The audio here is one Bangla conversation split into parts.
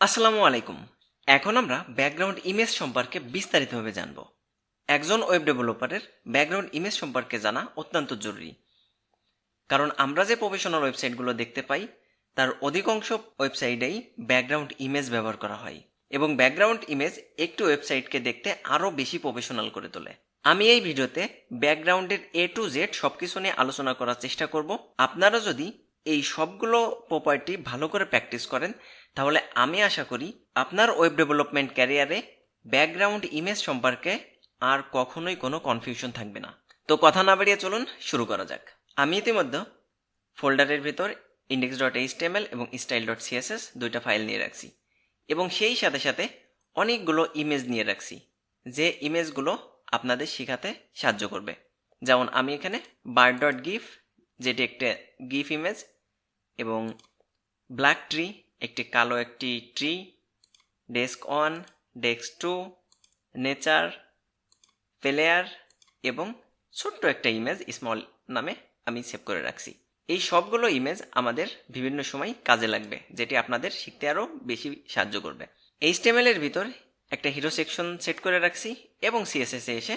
আসসালামু আলাইকুম। এখন আমরা ব্যাকগ্রাউন্ড ইমেজ সম্পর্কে বিস্তারিতভাবে জানব। একজন ওয়েব ডেভেলপারের ব্যাকগ্রাউন্ড ইমেজ সম্পর্কে জানা অত্যন্ত জরুরি। কারণ আমরা যে প্রফেশনাল ওয়েবসাইটগুলো দেখতে পাই, তার অধিকাংশ ওয়েবসাইটেই ব্যাকগ্রাউন্ড ইমেজ ব্যবহার করা হয় এবং ব্যাকগ্রাউন্ড ইমেজ একটি ওয়েবসাইটকে দেখতে আরও বেশি প্রফেশনাল করে তোলে। আমি এই ভিডিওতে ব্যাকগ্রাউন্ডের এ টু জেড সব কিছু নিয়ে আলোচনা করার চেষ্টা করব। আপনারা যদি এই সবগুলো প্রপার্টি ভালো করে প্র্যাকটিস করেন তাহলে আমি আশা করি আপনার ওয়েব ডেভেলপমেন্ট ক্যারিয়ারে ব্যাকগ্রাউন্ড ইমেজ সম্পর্কে আর কখনোই কোনো কনফিউশন থাকবে না। তো কথা না বাড়িয়ে চলুন শুরু করা যাক। আমি ইতিমধ্যে ফোল্ডারের ভিতর ইন্ডেক্স ডট এইচটিএমএল এবং স্টাইল ডট সিএসএস দুইটা ফাইল নিয়ে রাখছি এবং সেই সাথে সাথে অনেকগুলো ইমেজ নিয়ে রাখছি, যে ইমেজগুলো আপনাদের শেখাতে সাহায্য করবে। যেমন আমি এখানে বার ডট গিফ যেটি একটা গিফ ইমেজ এবং ব্ল্যাক ট্রি একটি কালো একটি tree desk one desk two nature player এবং ছোট্ট একটা ইমেজ স্মল নামে আমি সেভ করে রাখছি। এই সবগুলো ইমেজ আমাদের বিভিন্ন সময় কাজে লাগবে, যেটি আপনাদের শিখতে আরও বেশি সাহায্য করবে। এইচটিএমএল এর ভিতর একটা হিরো সেকশন সেট করে রাখছি এবং সিএসএস এসে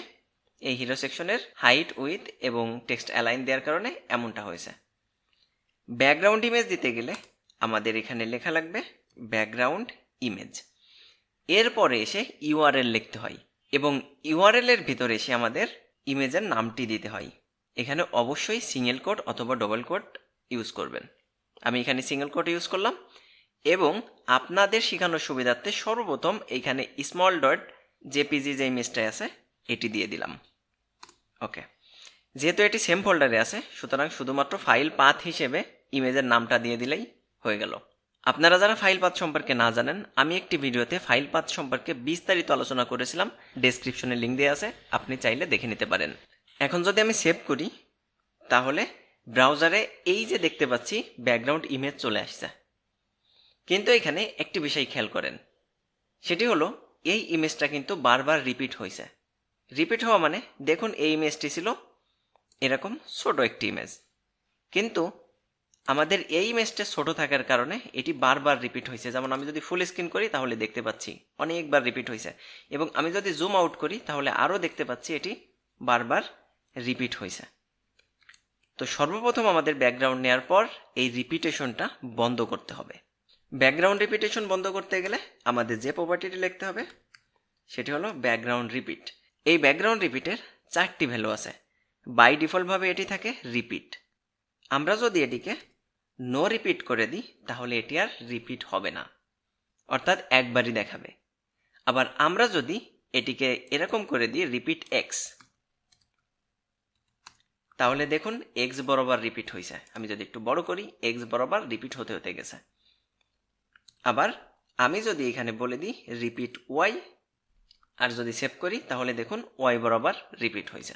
এই হিরো সেকশনের হাইট উইথ এবং টেক্সট অ্যালাইন দেওয়ার কারণে এমনটা হয়েছে। ব্যাকগ্রাউন্ড ইমেজ দিতে গেলে আমাদের এখানে লেখা লাগবে ব্যাকগ্রাউন্ড ইমেজ এরপরে এসে ইউআরএল লিখতে হয় এবং ইউআরএল এর ভিতরে এসে আমাদের ইমেজের নামটি দিতে হয়। এখানে অবশ্যই সিঙ্গেল কোড অথবা ডবল কোড ইউজ করবেন। আমি এখানে সিঙ্গেল কোড ইউজ করলাম এবং আপনাদের শেখানোর সুবিধার্থে সর্বপ্রথম এখানে স্মল ডট জেপিজি যে ইমেজটা আছে, এটি দিয়ে দিলাম। ওকে। যেহেতু এটি সেম ফোল্ডারে আছে, সুতরাং শুধুমাত্র ফাইল পাথ হিসেবে ইমেজের নামটা দিয়ে দিলেই হয়ে গেল। আপনারা যারা ফাইল পাথ সম্পর্কে না জানেন, আমি একটি ভিডিওতে ফাইল পাথ সম্পর্কে বিস্তারিত আলোচনা করেছিলাম। ডেসক্রিপশনে লিঙ্ক দেওয়া আছে, আপনি চাইলে দেখে নিতে পারেন। এখন যদি আমি সেভ করি, তাহলে ব্রাউজারে এই যে দেখতে পাচ্ছি ব্যাকগ্রাউন্ড ইমেজ চলে আসছে। কিন্তু এখানে একটি বিষয় খেয়াল করেন। সেটি হলো, এই ইমেজটা কিন্তু বারবার রিপিট হয়েছে। রিপিট হওয়া মানে দেখুন এই ইমেজটি ছিল এরকম ছোট একটি ইমেজ কিন্তু আমাদের এই ইমেজটা ছোট থাকার কারণে এটি বারবার রিপিট হয়েছে। যেমন আমি যদি ফুল স্ক্রিন করি, তাহলে দেখতে পাচ্ছি অনেকবার রিপিট হয়েছে। এবং আমি যদি জুম আউট করি, তাহলে আরও দেখতে পাচ্ছি এটি বারবার রিপিট হয়েছে। তো সর্বপ্রথম আমাদের ব্যাকগ্রাউন্ড নেওয়ার পর এই রিপিটেশনটা বন্ধ করতে হবে। ব্যাকগ্রাউন্ড রিপিটেশন বন্ধ করতে গেলে আমাদের যে প্রপার্টিটি লিখতে হবে, সেটি হলো ব্যাকগ্রাউন্ড রিপিট এই ব্যাকগ্রাউন্ড রিপিটের চারটি ভ্যালু আছে। বাই ডিফল্টভাবে এটি থাকে রিপিট আমরা যদি এটিকে নো রিপিট করে দিই, তাহলে এটি আর রিপিট হবে না। অর্থাৎ একবারই দেখাবে। আবার আমরা যদি এটিকে এরকম করে দিই রিপিট এক্স তাহলে দেখুন এক্স বরাবর রিপিট হয়েছে আমি যদি একটু বড় করি এক্স বরাবর রিপিট হতে হতে গেছে। আবার আমি যদি এখানে বলে দিই রিপিট ওয়াই আর যদি সেভ করি, তাহলে দেখুন ওয়াই বরাবর রিপিট হয়েছে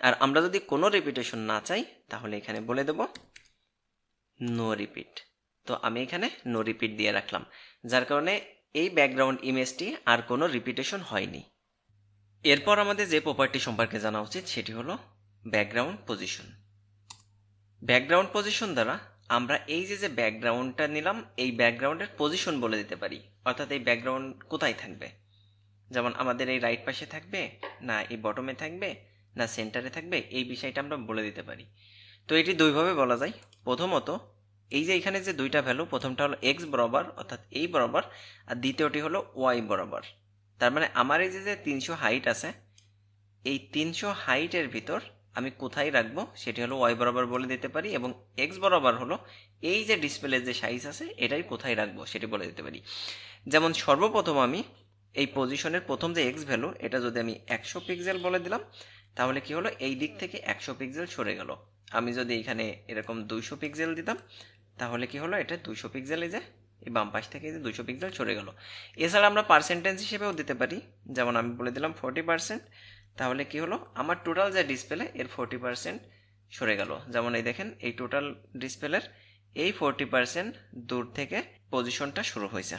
আর আমরা যদি কোনো রিপিটেশন না চাই, তাহলে এখানে বলে দেব নো রিপিট তো আমি এখানে নো রিপিট দিয়ে রাখলাম। যার কারণে এই ব্যাকগ্রাউন্ড ইমেজটি আর কোনো রিপিটেশন হয়নি। এরপর আমাদের যে প্রপার্টি সম্পর্কে জানা উচিত, সেটি হলো ব্যাকগ্রাউন্ড পজিশন ব্যাকগ্রাউন্ড পজিশন দ্বারা আমরা এই যে যে ব্যাকগ্রাউন্ডটা নিলাম, এই ব্যাকগ্রাউন্ডের পজিশন বলে দিতে পারি। অর্থাৎ এই ব্যাকগ্রাউন্ড কোথায় থাকবে? যেমন আমাদের এই রাইট পাশে থাকবে, না এই বটমে থাকবে, না সেন্টারে থাকবে, এই বিষয়টা আমরা বলে দিতে পারি। তো এটি দুইভাবে বলা যায়। প্রথমত, এই যে এখানে যে দুইটা ভ্যালু প্রথমটা হলো এক্স বরাবর, অর্থাৎ এই বরাবর, আর দ্বিতীয়টি হলো ওয়াই বরাবর। তার মানে আমার এই যে তিনশো হাইট আছে, এই তিনশো হাইটের ভিতর আমি কোথায় রাখব? সেটি হলো ওয়াই বরাবর বলে দিতে পারি এবং এক্স বরাবর হলো এই যে ডিসপ্লের যে সাইজ আছে, এটাই কোথায় রাখব সেটি বলে দিতে পারি। যেমন সর্বপ্রথম আমি এই পজিশনের প্রথম যে এক্স ভ্যালু এটা যদি আমি একশো পিক্সেল বলে দিলাম, তাহলে কি হলো? এই দিক থেকে একশো পিক্সেল সরে গেল। আমি যদি এখানে এরকম দুইশো পিক্সেল দিতাম, তাহলে কি হলো? এটা দুইশো পিক্সেলে যে, এই বাম পাশ থেকে যে দুইশো পিক্সেল সরে গেল। এছাড়া আমরা পার্সেন্টেজ হিসেবেও দিতে পারি। যেমন আমি বলে দিলাম ফোরটি পার্সেন্ট তাহলে কি হলো? আমার টোটাল যে ডিসপ্লে এর ফোরটি পার্সেন্ট সরে গেল। যেমন এই দেখেন, এই টোটাল ডিসপ্লের এই ফোরটি পার্সেন্ট দূর থেকে পজিশনটা শুরু হয়েছে।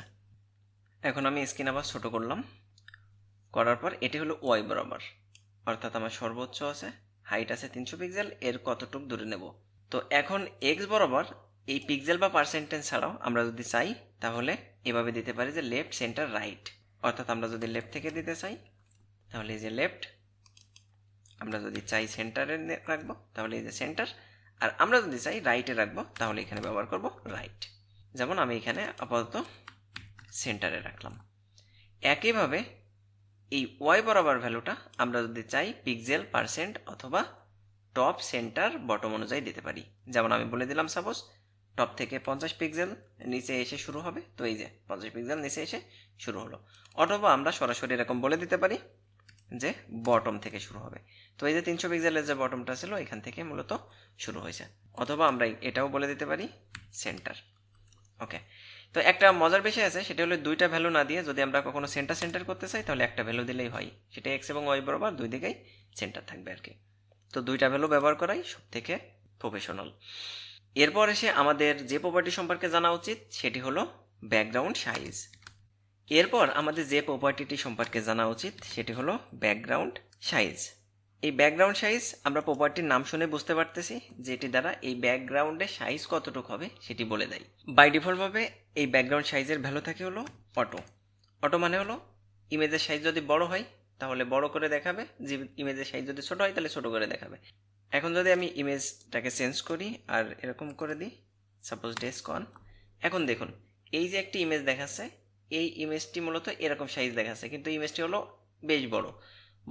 এখন আমি স্ক্রিন আবার ছোটো করলাম। করার পর এটি হলো ওয়াই বরাবর। অর্থাৎ আমার সর্বোচ্চ আছে। হাইট আছে তিনশো পিক্সেল এর কতটুক দূরে নেব? তো এখন এক্স বরাবর এই পিক্সেল বা পার্সেন্টেজ ছাড়াও আমরা যদি চাই, তাহলে এভাবে দিতে পারি যে লেফট সেন্টার রাইট অর্থাৎ আমরা যদি লেফট থেকে দিতে চাই, তাহলে এই যে লেফট আমরা যদি চাই সেন্টারে রাখব, তাহলে এই যে সেন্টার আর আমরা যদি চাই রাইটে রাখব, তাহলে এখানে ব্যবহার করব রাইট যেমন আমি এখানে আপাতত সেন্টারে রাখলাম। একইভাবে এই ওয়াই বরাবর ভ্যালুটা আমরা যদি চাই পিক্সেল পার্সেন্ট অথবা টপ সেন্টার বটম অনুযায়ী দিতে পারি। যেমন আমি বলে দিলাম সাপোজ টপ থেকে পঞ্চাশ পিক্সেল নিচে এসে শুরু হবে, তো এই যে পঞ্চাশ পিক্সেল নিচে এসে শুরু হলো। অথবা আমরা সরাসরি এরকম বলে দিতে পারি যে বটম থেকে শুরু হবে। তো এই যে তিনশো পিক্সেলের যে বটমটা ছিল, এখান থেকে মূলত শুরু হয়েছে। অথবা আমরা এটাও বলে দিতে পারি সেন্টার ওকে তো একটা মজার বিষয় আছে, সেটা হলো দুইটা ভ্যালু না দিয়ে যদি আমরা কখনো সেন্টার সেন্টার করতে চাই, তাহলে একটা ভ্যালু দিলেই হয়। সেটা এক্স এবং ওয়াই বরাবর দুই দিকেই সেন্টার থাকবে আর কি। তো দুইটা ভ্যালু ব্যবহার করাই সব থেকে প্রফেশনাল এরপর এসে আমাদের যে প্রপার্টি সম্পর্কে জানা উচিত, সেটি হলো ব্যাকগ্রাউন্ড সাইজ এরপর আমাদের যে প্রপার্টিটি সম্পর্কে জানা উচিত, সেটি হলো ব্যাকগ্রাউন্ড সাইজ এই ব্যাকগ্রাউন্ড সাইজ আমরা প্রপার্টির নাম শুনে বুঝতে পারতেছি, যেটি দ্বারা এই ব্যাকগ্রাউন্ডের সাইজ কতটুকু হবে, সেটি বলে দেয়। বাই ডিফল্টভাবে এই ব্যাকগ্রাউন্ড সাইজের ভ্যালু থাকে হলো অটো অটো মানে হলো ইমেজের সাইজ যদি বড় হয়, তাহলে বড় করে দেখাবে। যে ইমেজের সাইজ যদি ছোট হয়, তাহলে ছোট করে দেখাবে। এখন যদি আমি ইমেজটাকে চেঞ্জ করি আর এরকম করে দিই সাপোজ ডেস্ক অন এখন দেখুন, এই যে একটি ইমেজ দেখাচ্ছে, এই ইমেজটি মূলত এরকম সাইজ দেখাচ্ছে, কিন্তু ইমেজটি হলো বেশ বড়।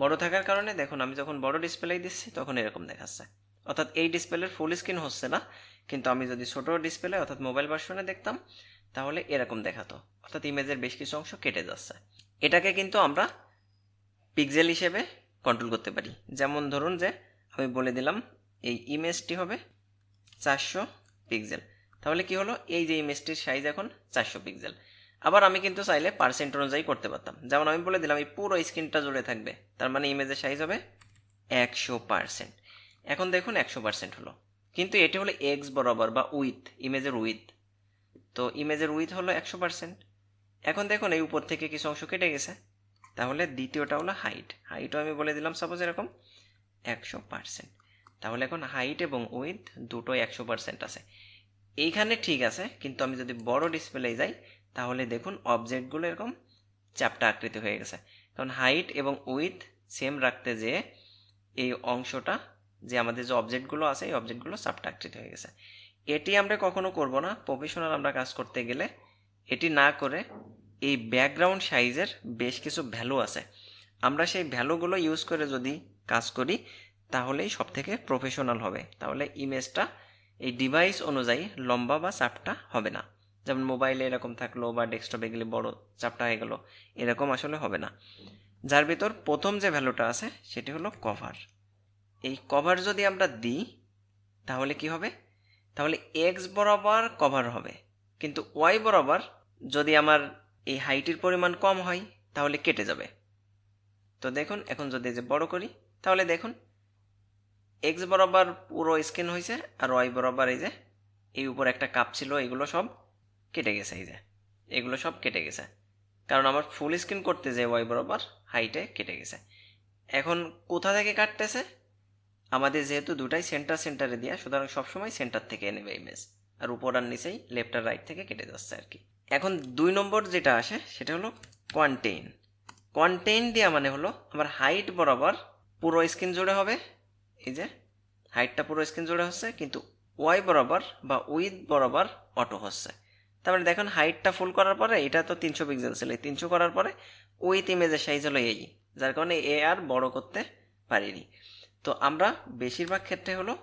বড় থাকার কারণে দেখুন, আমি যখন বড় ডিসপ্লে দিচ্ছি, তখন এরকম দেখাচ্ছে। অর্থাৎ এই ডিসপ্লের ফুল স্ক্রিন হচ্ছে না, কিন্তু আমি যদি ছোট ডিসপ্লে অর্থাৎ মোবাইল ভার্সনে দেখতাম তাহলে এরকম দেখাতো। অর্থাৎ ইমেজের বেশ কিছু অংশ কেটে যাচ্ছে। এটাকে কিন্তু আমরা পিক্সেল হিসেবে কন্ট্রোল করতে পারি। যেমন ধরুন যে, আমি বলে দিলাম, এই ইমেজটি হবে চারশো পিক্সেল তাহলে কি হলো? এই যে ইমেজটির সাইজ এখন চারশো পিক্সেল আবার আমি কিন্তু চাইলে পার্সেন্ট অনুযায়ী করতে পারতাম। যেমন আমি বলে দিলাম, এই পুরো স্ক্রিনটা জুড়ে থাকবে। তার মানে ইমেজের সাইজ হবে একশো পার্সেন্ট এখন দেখুন একশো পার্সেন্ট হলো। কিন্তু এটি হলো এক্স বরাবর বা উইথ ইমেজের উইথ তো ইমেজের উইথ হলো একশো পার্সেন্ট এখন দেখুন এই উপর থেকে কিছু অংশ কেটে গেছে। তাহলে দ্বিতীয়টা হলো হাইট হাইটও আমি বলে দিলাম সাপোজ এরকম, একশো পার্সেন্ট তাহলে এখন হাইট এবং উইথ দুটোই একশো পার্সেন্ট আছে। এইখানে ঠিক আছে, কিন্তু আমি যদি বড় ডিসপ্লে যাই, তাহলে দেখুন অবজেক্টগুলো এরকম চ্যাপটা আকৃতি হয়ে গেছে। কারণ হাইট এবং উইথ সেম রাখতে যে এই অংশটা, যে আমাদের যে অবজেক্টগুলো আছে, এই অবজেক্টগুলো চাপটা আকৃতি হয়ে গেছে। এটি আমরা কখনো করব না। প্রফেশনাল আমরা কাজ করতে গেলে এটি না করে এই ব্যাকগ্রাউন্ড সাইজের বেশ কিছু ভ্যালু আছে। আমরা সেই ভ্যালুগুলো ইউজ করে যদি কাজ করি, তাহলেই সব থেকে প্রফেশনাল হবে। তাহলে ইমেজটা এই ডিভাইস অনুযায়ী লম্বা বা চাপটা হবে না। যেমন মোবাইলে এরকম থাকল বা ডেস্কটপে গেলে বড় চাপটা হয়ে গেল, এরকম আসলে হবে না। যার ভিতর প্রথম যে ভ্যালুটা আছে, সেটি হলো কভার এই কভার যদি আমরা দিই, তাহলে কি হবে? তাহলে এক্স বরাবর কভার হবে। কিন্তু ওয়াই বরাবর যদি আমার এই হাইটের পরিমাণ কম হয়, তাহলে কেটে যাবে। তো দেখুন, এখন যদি যে বড় করি, তাহলে দেখুন এক্স বরাবর পুরো স্ক্রিন হয়েছে আর ওয়াই বরাবর এই যে, এই উপর একটা কাপ ছিল, এগুলো সব কেটে গেছে এই যে। এগুলো সব কেটে গেছে। কারণ আমার ফুল স্ক্রিন করতে যে ওয়াই বরাবর হাইটে কেটে গেছে। এখন কোথা থেকে কাটতেছে? আমাদের যেহেতু দুটাই সেন্টার সেন্টারে দেওয়া সুতরাং সবসময় সেন্টার থেকে নেবে ইমেজ আর উপর আর নিচেই লেফট আর রাইট থেকে কেটে যাচ্ছে আর কি। এখন দুই নম্বর যেটা আসে, সেটা হলো কোয়ান্টেইন কোয়ান্টেইন দেওয়া মানে হলো আমার হাইট বরাবর পুরো স্ক্রিন জুড়ে হবে। এই যে হাইটটা পুরো স্ক্রিন জুড়ে হচ্ছে, কিন্তু ওয়াই বরাবর বা উইথ বরাবর অটো হচ্ছে। তারপরে দেখুন হাইটটা ফুল করার পরে, এটা তো তিনশো পিক্সেল ছিল তিনশো করার পরে উইথ ইমেজের সাইজ হলো এই, যার কারণে এ আর বড় করতে পারিনি। তো আমরা বেশিরভাগ ক্ষেত্রে হলো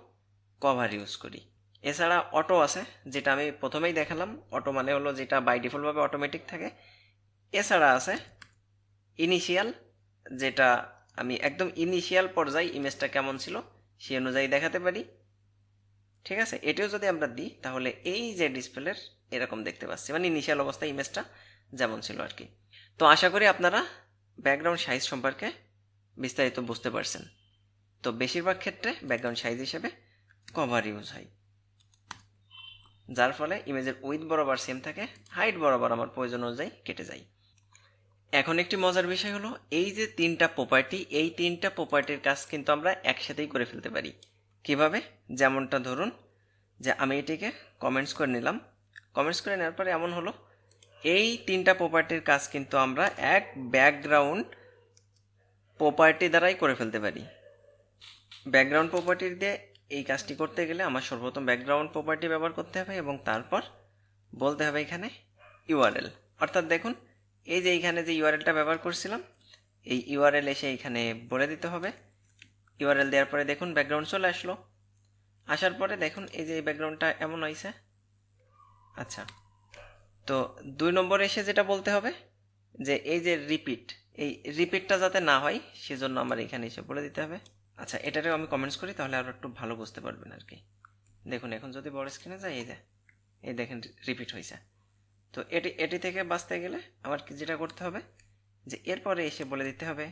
কভার ইউজ করি। এছাড়া অটো আছে, যেটা আমি প্রথমেই দেখালাম। অটো মানে হলো যেটা বাই ডিফল্টভাবে অটোমেটিক থাকে। এছাড়া আছে ইনিশিয়াল যেটা আমি একদম ইনিশিয়াল পর্যায়ে ইমেজটা কেমন ছিল সেই অনুযায়ী দেখাতে পারি। ঠিক আছে? এটিও যদি আমরা দিই, তাহলে এই যে ডিসপ্লের এরকম দেখতে পাচ্ছি। মানে ইনিশিয়াল অবস্থায় ইমেজটা যেমন ছিল আর কি। তো আশা করি আপনারা ব্যাকগ্রাউন্ড সাইজ সম্পর্কে বিস্তারিত বুঝতে পারছেন। তো বেশিরভাগ ক্ষেত্রে ব্যাকগ্রাউন্ড সাইজ হিসেবে কভার ইউজ হয়। যার ফলে ইমেজের উইথ বরাবর সেম থাকে হাইট বরাবর আমার প্রয়োজন অনুযায়ী কেটে যায়। এখন একটি মজার বিষয় হলো, এই যে তিনটা প্রপার্টি এই তিনটা প্রপার্টির কাজ কিন্তু আমরা একসাথেই করে ফেলতে পারি। কীভাবে? যেমনটা ধরুন যে আমি এটিকে কমেন্টস করে নিলাম। কমেন্টস করে নেওয়ার পরে এমন হলো, এই তিনটা প্রপার্টির কাজ কিন্তু আমরা এক ব্যাকগ্রাউন্ড প্রপার্টি দ্বারাই করে ফেলতে পারি। ব্যাকগ্রাউন্ড প্রপার্টি দিয়ে এই কাজটি করতে গেলে আমার সর্বপ্রথম ব্যাকগ্রাউন্ড প্রপার্টি ব্যবহার করতে হবে এবং তারপর বলতে হবে এখানে ইউআরএল অর্থাৎ দেখুন, এই যে এইখানে যে ইউআরএলটা ব্যবহার করছিলাম, এই ইউআরএল এসে এখানে বলে দিতে হবে। ইউআরএল দেওয়ার পরে দেখুন ব্যাকগ্রাউন্ড চলে আসলো। আসার পরে দেখুন, এই যে এই ব্যাকগ্রাউন্ডটা এমন হয়েছে। আচ্ছা তো দুই নম্বরে এসে যেটা বলতে হবে, যে এই যে রিপিট এই রিপিটটা যাতে না হয়, সেজন্য আমার এখানে এসে বলে দিতে হবে। আচ্ছা এটারেও আমি কমেন্টস করি, তাহলে আরও একটু ভালো বুঝতে পারবেন আর কি। দেখুন, এখন যদি বড় স্ক্রিনে যাই, এই যে, এই দেখেন রিপিট হয়েছে। তো এটি এটি থেকে বাঁচতে গেলে আমার যেটা করতে হবে? যে এরপরে এসে বলে দিতে হবে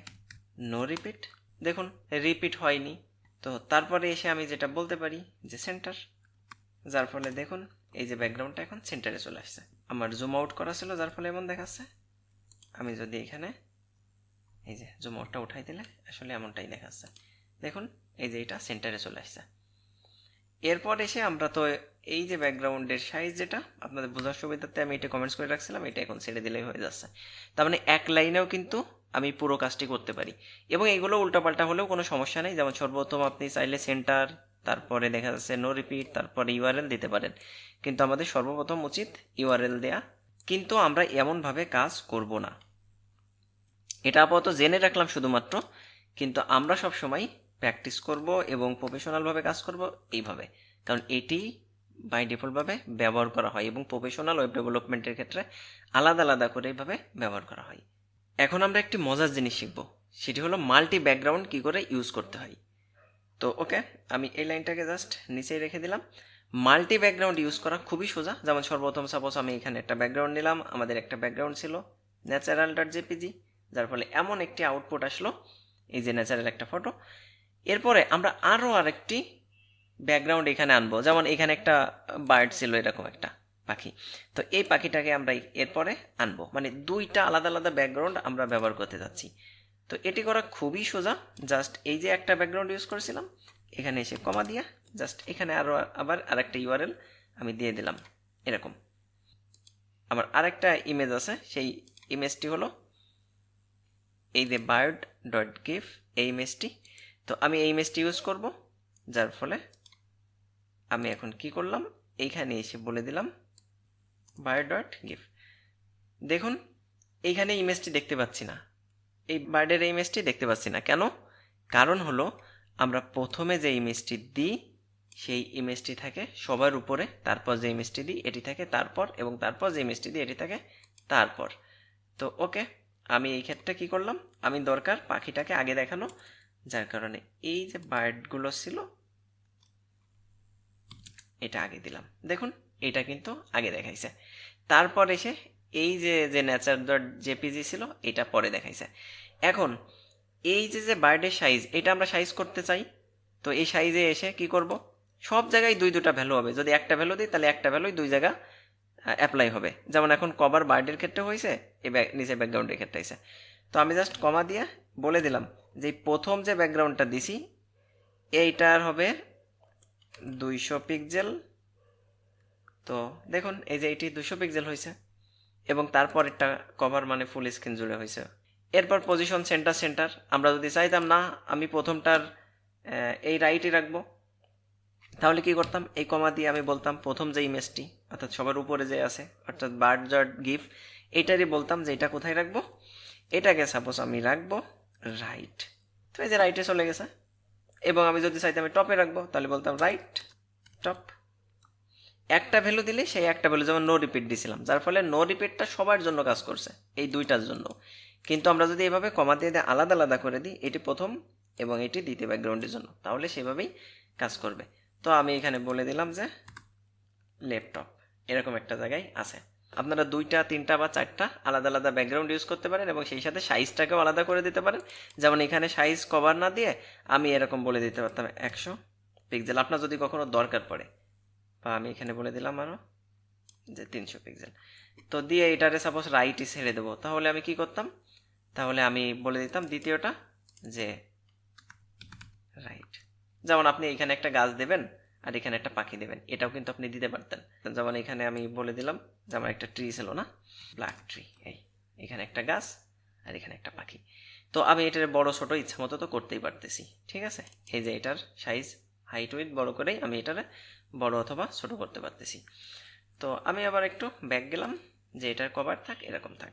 নো রিপিট দেখুন রিপিট হয়নি। তো তারপরে এসে আমি যেটা বলতে পারি, যে সেন্টার যার ফলে দেখুন, এই যে ব্যাকগ্রাউন্ডটা এখন সেন্টারে চলে আসছে। আমার জুম আউট করা ছিল, যার ফলে এমন দেখাচ্ছে। আমি যদি এখানে, এই যে জুম আউটটা উঠাই দিলে, আসলে এমনটাই দেখাচ্ছে। দেখুন, এই যে এটা সেন্টারে চলে আসছে। এরপর এসে আমরা তো এই যে ব্যাকগ্রাউন্ডের সাইজ যেটা, আপনাদের বোঝার সুবিধাতে আমি এটা কমেন্টস করে রাখছিলাম, এটা এখন ছেড়ে দিলেই হয়ে যাচ্ছে। তার মানে এক লাইনেও কিন্তু আমি পুরো কাজটি করতে পারি। এবং এগুলো উল্টাপাল্টা হলেও কোনো সমস্যা নেই। যেমন সর্বপ্রথম আপনি চাইলে সেন্টার তারপরে দেখা যাচ্ছে নো রিপিট তারপরে ইউআরএল দিতে পারেন। কিন্তু আমাদের সর্বপ্রথম উচিত ইউআরএল দেয়া। কিন্তু আমরা এমনভাবে কাজ করব না। এটা আপাতত জেনে রাখলাম শুধুমাত্র। কিন্তু আমরা সব সময় প্র্যাকটিস করব এবং প্রফেশনালভাবে কাজ করব এইভাবে। কারণ এটি বাই ডিফল্টভাবে ব্যবহার করা হয় এবং প্রফেশনাল ওয়েব ডেভেলপমেন্টের ক্ষেত্রে আলাদা আলাদা করে এইভাবে ব্যবহার করা হয়। এখন আমরা একটি মজার জিনিস শিখব। সেটি হলো মাল্টি ব্যাকগ্রাউন্ড কী করে ইউজ করতে হয়। তো ওকে, আমি এই লাইনটাকে জাস্ট নিচেই রেখে দিলাম। মাল্টি ব্যাকগ্রাউন্ড ইউজ করা খুবই সোজা। যেমন সর্বপ্রথম সাপোজ আমি এখানে একটা ব্যাকগ্রাউন্ড নিলাম, আমাদের একটা ব্যাকগ্রাউন্ড ছিল ন্যাচারাল ডট জেপিজি যার ফলে এমন একটি আউটপুট আসলো, এই যে ন্যাচারাল একটা ফটো এরপরে আমরা আরও আরেকটি ব্যাকগ্রাউন্ড এখানে আনব। যেমন এখানে একটা বার্ড ছিল, এরকম একটা পাখি। তো এই পাখিটাকে আমরা এরপরে আনব। মানে দুইটা আলাদা আলাদা ব্যাকগ্রাউন্ড আমরা ব্যবহার করতে যাচ্ছি। তো এটি করা খুবই সোজা। জাস্ট এই যে একটা ব্যাকগ্রাউন্ড ইউজ করেছিলাম, এখানে এসে কমা দিয়া জাস্ট এখানে আরও আবার আরেকটা ইউআরএল আমি দিয়ে দিলাম, এরকম। আমার আরেকটা ইমেজ আছে, সেই ইমেজটি হলো এই যে বায়োড ডট গিফ এই ইমেজটি তো আমি এই ইমেজটি ইউজ করব, যার ফলে আমি এখন কি করলাম? এইখানে এসে বলে দিলাম বায়ো ডট গিফ দেখুন এইখানে ইমেজটি দেখতে পাচ্ছি না। এই বার্ডের ইমেজটি দেখতে পাচ্ছি না। কেন? কারণ হলো, আমরা প্রথমে যে ইমেজটি দিই, সেই ইমেজটি থাকে সবার উপরে, তারপর যে ইমেজটি দিই, এটি থাকে তারপর, এবং তারপর যে ইমেজটি দিই, এটি থাকে তারপর। তো ওকে আমি এই ক্ষেত্রে কি করলাম? আমি দরকার পাখিটাকে আগে দেখানো যার কারণে এই যে বার্ডগুলো ছিল, এটা আগে দিলাম। দেখুন, এটা কিন্তু আগে দেখাইছে। তারপর এসে এই যে যে নেচার ডট জেপিজি ছিল, এটা পরে দেখাইছে। এখন, এই যে যে বার্ডের সাইজ এটা আমরা সাইজ করতে চাই। তো এই সাইজে এসে কি করব? সব জায়গায় দুই, দুটা ভ্যালু হবে। যদি একটা ভ্যালু দিই, তাহলে একটা ভ্যালুই দুই জায়গা অ্যাপ্লাই হবে। যেমন এখন কভার বার্ডের ক্ষেত্রে হয়েছে ব্যাক নিচে ব্যাকগ্রাউন্ডের ক্ষেত্রে হয়েছে তো আমি জাস্ট কমা দিয়ে বলে দিলাম যে প্রথম যে ব্যাকগ্রাউন্ডটা দিছি, এইটার হবে দুইশো পিক্সেল। তো দেখুন, এই যে এটি দুশো পিক্সেল হয়েছে এবং তারপর তারপরেরটা কভার মানে ফুল স্ক্রিন জুড়ে হয়েছে। এরপর পজিশন সেন্টার সেন্টার আমরা যদি চাইতাম, না, আমি প্রথমটার এই রাইটই রাখব। তাহলে কি করতাম? এই কমা দিয়ে আমি বলতাম, প্রথম যে ইমেজটি অর্থাৎ সবার উপরে যে আছে, অর্থাৎ বার্ড জট গিফট এটারই বলতাম যে এটা কোথায় রাখব? এটাকে সাপোজ আমি রাখব রাইট তো এই যে রাইটে চলে গেছে। এবং আমি যদি চাইতাম আমি টপে রাখব, তাহলে বলতাম রাইট টপ একটা ভ্যালু দিলে সেই একটা ভ্যালু যেমন নো রিপিট দিছিলাম, যার ফলে নো রিপিটটা সবার জন্য কাজ করছে, এই দুইটার জন্য। কিন্তু আমরা যদি এভাবে কমা দিয়ে আলাদা আলাদা করে দিই, এটি প্রথম এবং এটি দ্বিতীয় ব্যাকগ্রাউন্ডের জন্য, তাহলে সেভাবেই কাজ করবে। তো আমি এখানে বলে দিলাম যে ল্যাপটপ এরকম একটা জায়গায় আছে। আপনারা দুইটা, তিনটা বা চারটা আলাদা আলাদা ব্যাকগ্রাউন্ড ইউজ করতে পারেন এবং সেই সাথে সাইজটাকেও আলাদা করে দিতে পারেন। যেমন এখানে সাইজ কভার না দিয়ে আমি এরকম বলে দিতে পারতাম একশো পিক্সেল আপনার যদি কখনো দরকার পড়ে, বা আমি এখানে বলে দিলাম আরও যে তিনশো পিক্সেল তো দিয়ে এটারে সাপোজ রাইটই ছেড়ে দেবো। তাহলে আমি কি করতাম? তাহলে আমি বলে দিতাম দ্বিতীয়টা যে রাইট যেমন আপনি এখানে একটা গাছ দেবেন আর এখানে একটা পাখি দেবেন। এটাও কিন্তু আপনি দিতে পারতেন। যেমন এখানে আমি বলে দিলাম যে আমার একটা ট্রি ছিল না? ব্ল্যাক ট্রি এই। এখানে একটা গাছ আর এখানে একটা পাখি। তো আমি এটার বড়, ছোট ইচ্ছা মতো তো করতেই পারতেছি, ঠিক আছে? এই যে এটার সাইজ হাইট উইথ বড় করেই আমি এটার বড় অথবা ছোট করতে পারতেছি। তো আমি আবার একটু ব্যাক গেলাম যে এটার কভার থাক, এরকম থাক।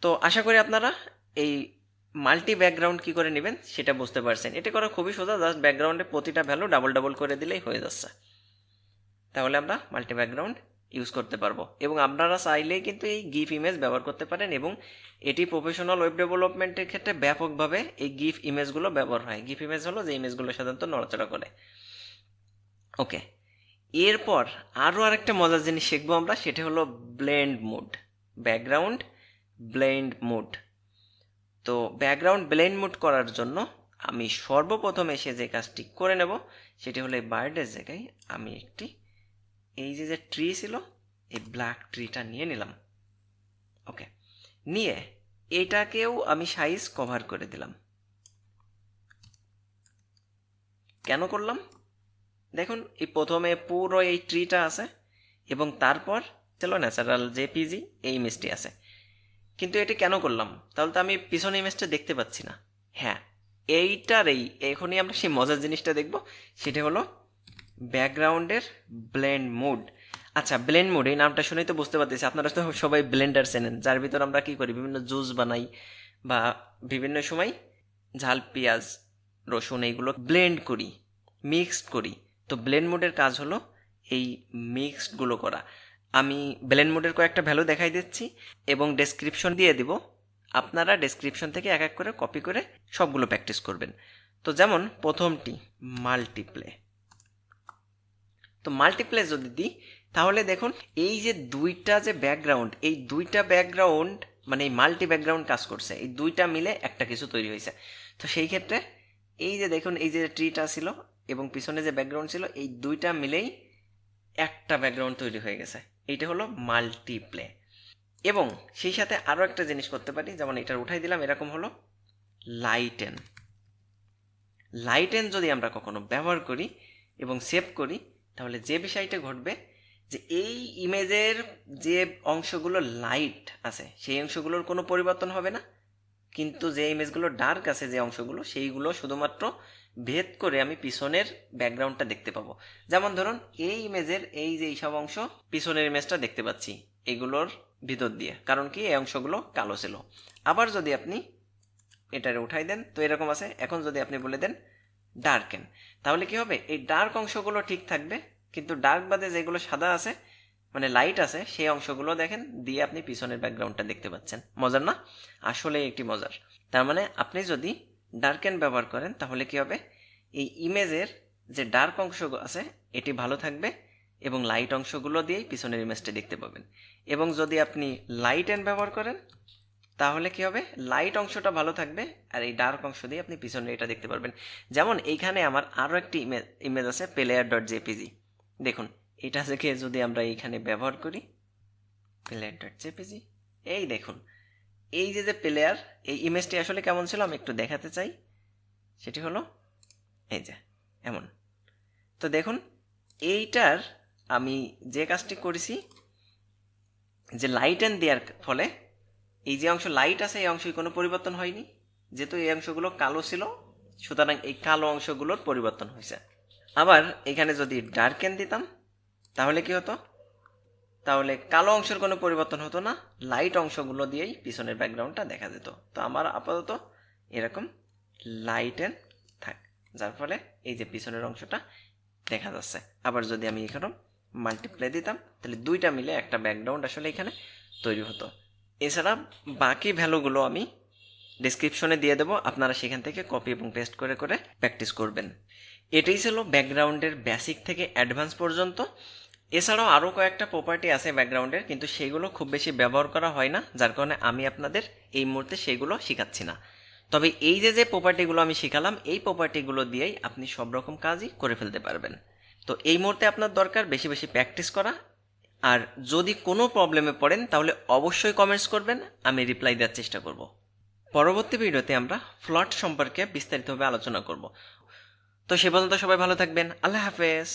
তো আশা করি আপনারা এই মাল্টি ব্যাকগ্রাউন্ড কি করে নেবেন সেটা বুঝতে পারছেন। এটা করা খুবই সোজা জাস্ট ব্যাকগ্রাউন্ডে প্রতিটা ভ্যালু ডাবল ডাবল করে দিলেই হয়ে যাচ্ছে। তাহলে আমরা মাল্টি ব্যাকগ্রাউন্ড ইউজ করতে পারব। এবং আপনারা চাইলেই কিন্তু এই গিফ ইমেজ ব্যবহার করতে পারেন এবং এটি প্রফেশনাল ওয়েব ডেভেলপমেন্টের ক্ষেত্রে ব্যাপকভাবে এই গিফ ইমেজগুলো ব্যবহার হয়। গিফ ইমেজ হলো যে ইমেজগুলো সাধারণত নড়াচড়া করে। ওকে এরপর আরও আরেকটা মজার জিনিস শিখব আমরা, সেটা হলো blend mode background blend mode তো ব্যাকগ্রাউন্ড ব্লেন্ড মুড করার জন্য আমি সর্বপ্রথম এসে যে কাজটি করে নেব, সেটি হলো এই বার্ডের জায়গায় আমি একটি, এই যে যে ট্রি ছিল, এই ব্ল্যাক ট্রিটা নিয়ে নিলাম। ওকে নিয়ে এটাকেও আমি সাইজ কভার করে দিলাম। কেন করলাম? দেখুন, এই প্রথমে পুরো এই ট্রিটা আছে, এবং তারপর, চলো ন্যাচারাল যে পিজি এই মিষ্টি আছে। কিন্তু এটি কেন করলাম? তাহলে তো আমি পিছনে ইমেজটা দেখতে পাচ্ছি না। হ্যাঁ এইটার এই, এখনই আমরা সেই মজার জিনিসটা দেখব। সেটা হলো ব্যাকগ্রাউন্ডের ব্লেন্ড মুড আচ্ছা ব্লেন্ড মুড এই নামটা শুনেই তো বুঝতে পারতেছি। আপনারা তো সবাই ব্লেন্ডার চেনেন, যার ভিতর আমরা কি করি? বিভিন্ন জুস বানাই বা বিভিন্ন সময় ঝাল, পেঁয়াজ, রসুন এইগুলো ব্লেন্ড করি মিক্সড করি। তো ব্লেন্ড মুডের কাজ হলো এই মিক্সডগুলো করা। আমি ব্লেন্ড মোডের কয়েকটা ভ্যালু দেখাই দিচ্ছি এবং ডেসক্রিপশন দিয়ে দিব। আপনারা ডেসক্রিপশন থেকে এক এক করে কপি করে সবগুলো প্র্যাকটিস করবেন। তো যেমন প্রথমটি মাল্টিপ্লে তো মাল্টিপ্লে যদি দিই, তাহলে দেখুন এই যে দুইটা যে ব্যাকগ্রাউন্ড এই দুইটা ব্যাকগ্রাউন্ড মানে এই মাল্টি ব্যাকগ্রাউন্ড কাজ করছে। এই দুইটা মিলে একটা কিছু তৈরি হয়েছে। তো সেই ক্ষেত্রে এই যে দেখুন, এই যে ট্রিটা ছিল এবং পিছনে যে ব্যাকগ্রাউন্ড ছিল, এই দুইটা মিলেই একটা ব্যাকগ্রাউন্ড তৈরি হয়ে গেছে। এইটা হলো মাল্টিপ্লে এবং সেই সাথে আরও একটা জিনিস করতে পারি, যেমন এটা উঠাই দিলাম, এরকম হলো লাইটেন লাইটেন যদি আমরা কখনো ব্যবহার করি এবং সেভ করি, তাহলে যে বিষয়টা ঘটবে, যে এই ইমেজের যে অংশগুলো লাইট আছে, সেই অংশগুলোর কোনো পরিবর্তন হবে না। কিন্তু যে ইমেজগুলো ডার্ক আছে, যে অংশগুলো, সেইগুলো শুধুমাত্র ভেদ করে আমি পিছনের ব্যাকগ্রাউন্ডটা দেখতে পাবো। যেমন ধরুন, এই ইমেজের এই যে এইসব অংশ, পিছনের ইমেজটা দেখতে পাচ্ছি, এগুলোর ভিতর দিয়ে। কারণ কি? এই অংশগুলো কালো ছিল। আবার যদি আপনি এটারে উঠাই দেন, তো এরকম আছে। এখন যদি আপনি বলে দেন ডার্কেন তাহলে কি হবে? এই ডার্ক অংশগুলো ঠিক থাকবে, কিন্তু ডার্ক বাদে যেগুলো সাদা আছে মানে লাইট আছে, সেই অংশগুলো দেখেন, দিয়ে আপনি পিছনের ব্যাকগ্রাউন্ডটা দেখতে পাচ্ছেন। মজার না? আসলে একটি মজার। তার মানে আপনি যদি ডার্ক ডার্কেন ব্যবহার করেন, তাহলে কি হবে? এই ইমেজের যে ডার্ক অংশ আছে, এটি ভালো থাকবে এবং লাইট অংশগুলো দিয়েই পিছনের ইমেজটা দেখতে পাবেন। এবং যদি আপনি লাইট এন ব্যবহার করেন, তাহলে কি হবে? লাইট অংশটা ভালো থাকবে আর এই ডার্ক অংশ দিয়ে আপনি পিছনে এটা দেখতে পারবেন। যেমন এইখানে আমার আরও একটি ইমেজ ইমেজ আছে প্লেয়ার ডট জেপিজি দেখুন এটা থেকে যদি আমরা এইখানে ব্যবহার করি প্লেয়ার ডট জেপিজি এই দেখুন, এই যে যে প্লেয়ার এই ইমেজটি আসলে কেমন ছিল আমি একটু দেখাতে চাই। সেটি হলো, এই যে, এমন। তো দেখুন, এইটার আমি যে কাজটি করেছি, যে লাইট অ্যান্ড দেওয়ার ফলে, এই যে অংশ লাইট আছে, এই অংশে কোনো পরিবর্তন হয়নি। যেহেতু এই অংশগুলো কালো ছিল, সুতরাং এই কালো অংশগুলোর পরিবর্তন হয়েছে। আবার এখানে যদি ডার্কেন দিতাম তাহলে কি হতো? তাহলে কালো অংশের কোনো পরিবর্তন হতো না লাইট অংশগুলো দিয়েই পিছনের ব্যাকগ্রাউন্ডটা দেখা যেত। তো আমার আপাতত এরকম লাইট এন থাক, যার ফলে এই যে পিছনের অংশটা দেখা যাচ্ছে। আবার যদি আমি এখানে মাল্টিপ্লাই দিতাম, তাহলে দুইটা মিলে একটা ব্যাকগ্রাউন্ড আসলে এখানে তৈরি হতো। এছাড়া বাকি ভ্যালুগুলো আমি ডিসক্রিপশনে দিয়ে দেবো, আপনারা সেখান থেকে কপি এবং পেস্ট করে করে প্র্যাকটিস করবেন। এটাই ছিল ব্যাকগ্রাউন্ডের বেসিক থেকে অ্যাডভান্স পর্যন্ত। এছাড়াও আরও কয়েকটা প্রপার্টি আছে ব্যাকগ্রাউন্ডের কিন্তু সেগুলো খুব বেশি ব্যবহার করা হয় না, যার কারণে আমি আপনাদের এই মুহূর্তে সেগুলো শেখাচ্ছি না। তবে এই যে যে প্রপার্টিগুলো আমি শেখালাম, এই প্রপার্টিগুলো দিয়েই আপনি সব রকম কাজই করে ফেলতে পারবেন। তো এই মুহূর্তে আপনার দরকার বেশি বেশি প্র্যাকটিস করা। আর যদি কোনো প্রবলেমে পড়েন, তাহলে অবশ্যই কমেন্টস করবেন, আমি রিপ্লাই দেওয়ার চেষ্টা করব। পরবর্তী ভিডিওতে আমরা ফ্লট সম্পর্কে বিস্তারিতভাবে আলোচনা করব। তো সে পর্যন্ত সবাই ভালো থাকবেন, আল্লাহ হাফেজ।